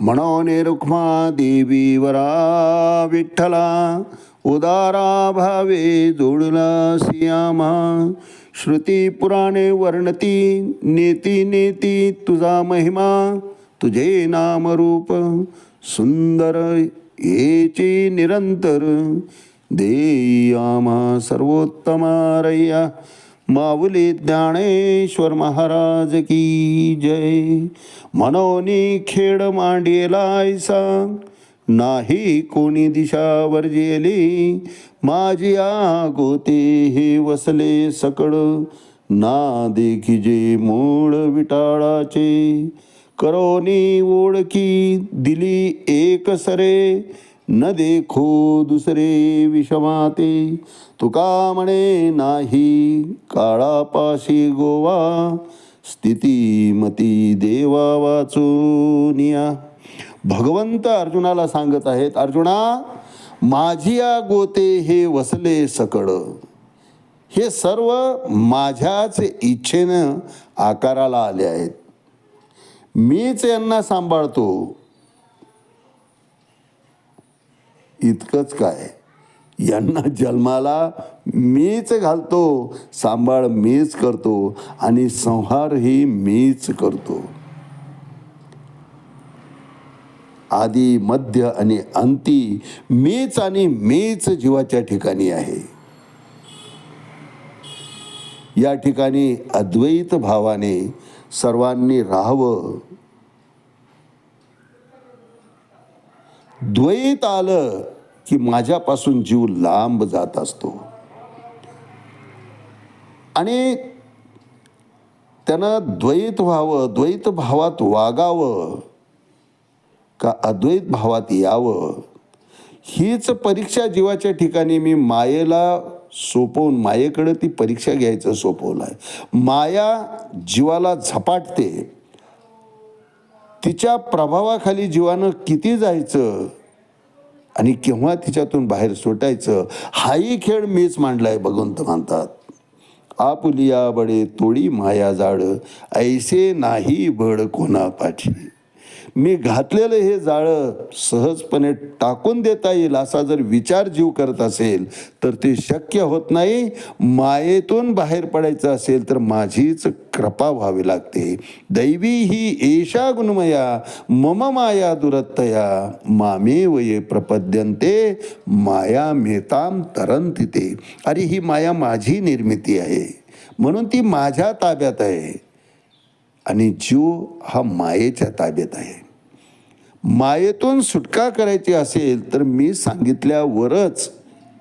म्हणोने रुक्मा देवी वरा विठ्ठला उदारा भावे जोडला सियामा. श्रुती पुराणे वर्णती नेती नेती तुझा महिमा तुझे नाम रूप सुंदर येची निरंतर. देई आम्हा सर्वोत्तमारय्या. माऊली ज्ञानेश्वर महाराज की जय. मनोनी खेड मांडियलायसा नाही कोणी दिशा वर्जेली माझी आगोते हे वसले सकड. ना देखिजे मूळ विटाळाचे. करोनी ओळखी दिली एक सरे. न देखो दुसरे विषमाते तुका म्हणे नाही काळापाशी गोवा स्थिती मती देवा वाचूनिया भगवंत अर्जुनाला सांगत आहेत अर्जुना माझिया गोते हे वसले सकड हे सर्व माझ्याच इच्छेनं आकाराला आले आहेत. मीच यांना सांभाळतो. इतकंच काय? यांना जन्माला मीच घालतो सांभाळ मीच करतो आणि संहारही मीच करतो. आदी मध्य आणि अंती मीच आणि मीच जीवाच्या ठिकाणी आहे. या ठिकाणी अद्वैत भावाने सर्वांनी राहावं. द्वैत आलं की माझ्यापासून जीव लांब जात असतो. आणि त्यानं द्वैत व्हावं द्वैत भावात वागावं का अद्वैत भावात यावं हीच परीक्षा जीवाच्या ठिकाणी मी मायेला सोपवून मायेकडं ती परीक्षा घ्यायचं सोपवलं आहे माया जीवाला झपाटते. तिच्या प्रभावाखाली जीवानं किती जायचं? आणि केव्हा तिच्यातून बाहेर सुटायचं हाही खेळ मीच मांडलाय भगवंत म्हणतात. आपुलिया बडे तोडी माया जाड ऐसे नाही बड कोणा पाठी. मी घातलेलं हे जाळं सहजपणे टाकून देता येईल असा जर विचार जीव करत असेल तर ते शक्य होत नाही. मायेतून बाहेर पडायचं असेल तर माझीच कृपा व्हावी लागते. दैवी ही एषा गुणमया मम माया दुरत्तया मामे वये प्रपद्यंते माया मेताम तरंती ते अरे ही माया माझी निर्मिती आहे. म्हणून ती माझ्या ताब्यात आहे. आणि जीव हा मायेच्या ताब्यात आहे. मायेतून सुटका करायची असेल तर मी सांगितल्यावरच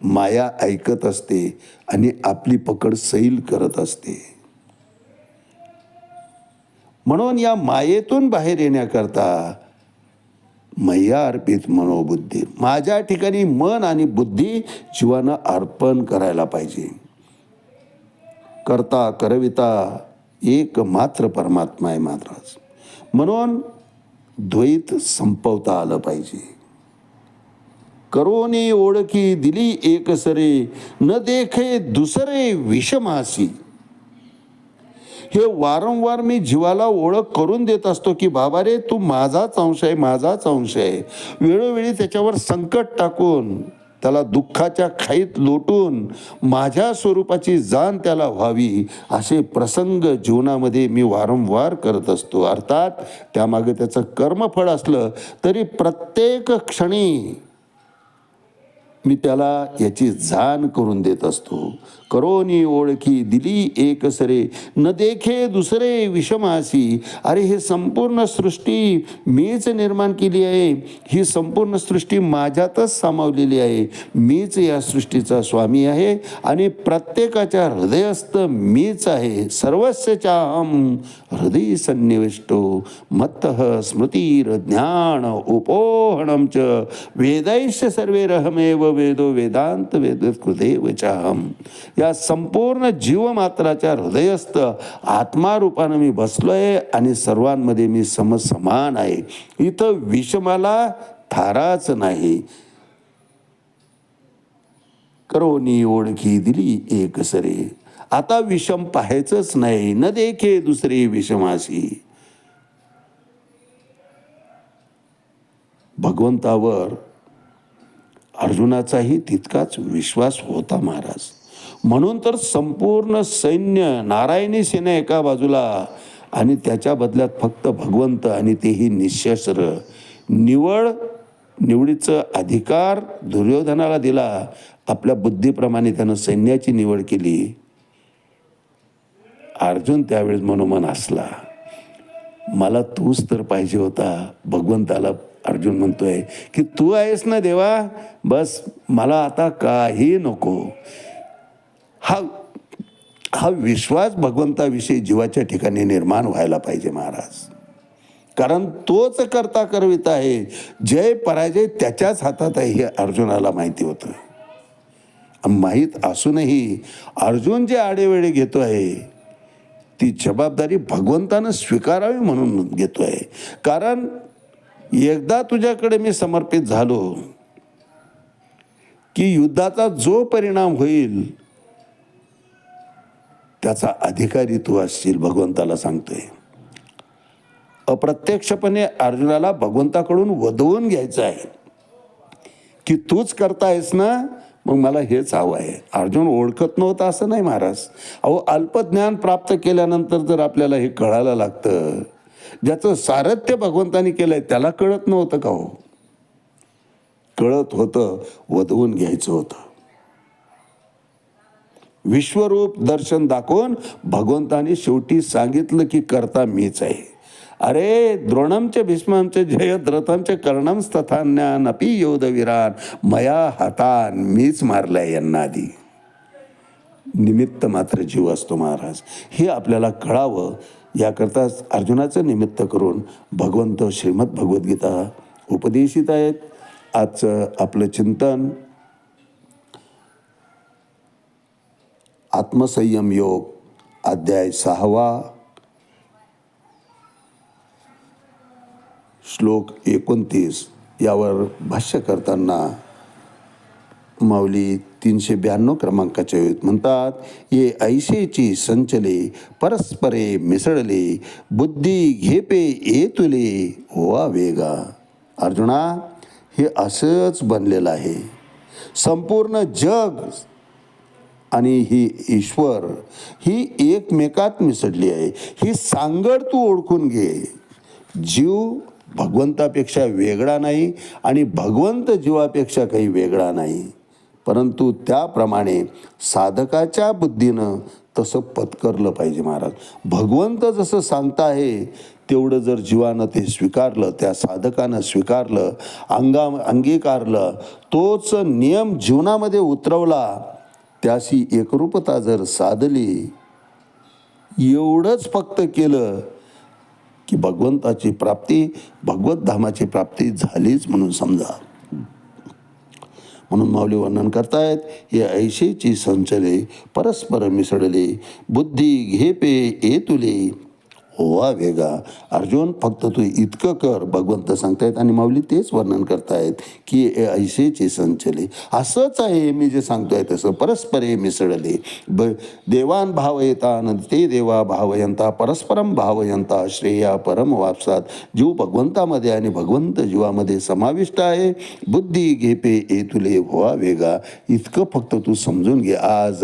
माया ऐकत असते आणि आपली पकड सैल करत असते. म्हणून या मायेतून बाहेर येण्याकरता मैया अर्पित मनोबुद्धी माझ्या ठिकाणी मन आणि बुद्धी जीवानं अर्पण करायला पाहिजे. करता करविता एक मात्र परमात्मा आहे महाराज. म्हणून द्वैत संपवता आलं पाहिजे. करोने ओळखी दिली एकसरे न देखे दुसरे विषमासी. हे वारंवार मी जीवाला ओळख करून देत असतो की बाबा रे तू माझाच अंश आहे माझाच अंश आहे. वेळोवेळी त्याच्यावर संकट टाकून त्याला दुःखाच्या खाईत लोटून माझ्या स्वरूपाची जाण त्याला व्हावी असे प्रसंग जीवनामध्ये मी वारंवार करत असतो. अर्थात त्यामागे त्याचं कर्मफळ असलं तरी प्रत्येक क्षणी मी त्याला याची जाण करून देत असतो. करोनी ओळखी दिली एक सरे न देखे दुसरे विषमासी. अरे हे संपूर्ण सृष्टी मीच निर्माण केली आहे. ही संपूर्ण सृष्टी माझ्यातच सामावलेली आहे. मीच या सृष्टीचा स्वामी आहे आणि प्रत्येकाच्या हृदयस्थ मीच आहे. सर्वस्वच्या अहम हृदय सन्निविष्टो मत्त स्मृतीर ज्ञान उपोहणम च. वेदैश्य सर्वे रहमेव वेदो वेदांत वेद कृदेव चाहम या संपूर्ण जीवमात्राच्या हृदयस्थ आत्मारूपानं मी बसलोय आणि सर्वांमध्ये मी समसमान आहे. इथं विषमाला थाराच नाही. करोनी ओळखी दिली एक सरे. आता विषम पाहायचंच नाही. न देखे दुसरे विषमाशी. भगवंतावर अर्जुनाचाही तितकाच विश्वास होता महाराज. म्हणून तर संपूर्ण सैन्य नारायणी सेना एका बाजूला आणि त्याच्या बदल्यात फक्त भगवंत आणि तेही निशस्त्र निवड निवडीचं अधिकार दुर्योधनाला दिला. आपल्या बुद्धीप्रमाणे त्यानं सैन्याची निवड केली. अर्जुन त्यावेळेस मनोमन असला. मला तूच तर पाहिजे होता भगवंताला अर्जुन म्हणतोय की तू आहेस ना देवा? बस मला आता काही नको. हा हा विश्वास भगवंताविषयी जीवाच्या ठिकाणी निर्माण व्हायला पाहिजे महाराज. कारण तोच करता करवित आहे. जय पराजय त्याच्याच हातात आहे हे अर्जुनाला माहिती होतं. माहीत असूनही अर्जुन जे आडेवेळे घेतो आहे ती जबाबदारी भगवंतानं स्वीकारावी म्हणून घेतो आहे कारण एकदा तुझ्याकडे मी समर्पित झालो की युद्धाचा जो परिणाम होईल त्याचा अधिकारी तू असशील भगवंताला सांगतोय. अप्रत्यक्षपणे अर्जुनाला भगवंताकडून वधवून घ्यायचं आहे. की तूच करतायस ना मग मला हेच हवं आहे. अर्जुन ओळखत नव्हता असं नाही महाराज. अहो अल्पज्ञान प्राप्त केल्यानंतर जर आपल्याला हे कळायला लागतं ज्याचं सारथ्य भगवंतानी केलंय त्याला कळत नव्हतं का हो? कळत होतं वधवून घ्यायचं होतं. विश्वरूप दर्शन दाखवून भगवंतानी शेवटी सांगितलं की करता मीच आहे. अरे द्रोणमचे भीष्मांचे जयद्रथांचे कर्णम तथान्यान अपि योधवीरान मया हातान मीच मारलंय यांना आधी निमित्त मात्र जीव असतो महाराज. हे आपल्याला कळावं याकरताच अर्जुनाचं निमित्त करून भगवंत श्रीमद भगवद्गीता उपदेशित आहेत. आजचं आपलं चिंतन आत्मसंयम योग अध्याय सहावा श्लोक एकोणतीस यावर भाष्य करताना माऊली तीनशे ब्याण्णव क्रमांकाच्या वेळेत म्हणतात ये ऐशेची संचले परस्परे मिसळले बुद्धी घेपे ये तुले वा वेगा. अर्जुना हे असंच बनलेलं आहे. संपूर्ण जग आणि ही ईश्वर ही एकमेकात मिसळली आहे. ही सांगड तू ओळखून घे. जीव भगवंतापेक्षा वेगळा नाही आणि भगवंत जीवापेक्षा काही वेगळा नाही. परंतु त्याप्रमाणे साधकाच्या बुद्धीनं तसं पत्करलं पाहिजे महाराज. भगवंत जसं सांगता आहे तेवढं जर जीवानं ते स्वीकारलं त्या साधकानं स्वीकारलं अंगा अंगीकारलं तोच नियम जीवनामध्ये उतरवला त्याशी एकरूपता जर साधली एवढंच फक्त केलं की भगवंताची प्राप्ती भगवतधामाची प्राप्ती झालीच म्हणून समजा. म्हणून माऊली वर्णन करतायत हे ऐशेची संचले परस्पर मिसळले. बुद्धी घेपे ए तुले. होवा वेगा. अर्जुन फक्त तू इतकं कर भगवंत सांगतायत आणि माऊली तेच वर्णन करतायत की ऐशेचे संचले. असंच आहे मी जे सांगतोय तसं. परस्परे मिसळले. ब देवान भावयतान ते देवा भावयंता परस्परम भावयंता श्रेया परम वापसात. जीव भगवंतामध्ये आणि भगवंत जीवामध्ये समाविष्ट आहे. बुद्धी घेपे ए तुले व्हा वेगा. इतकं फक्त तू समजून घे आज.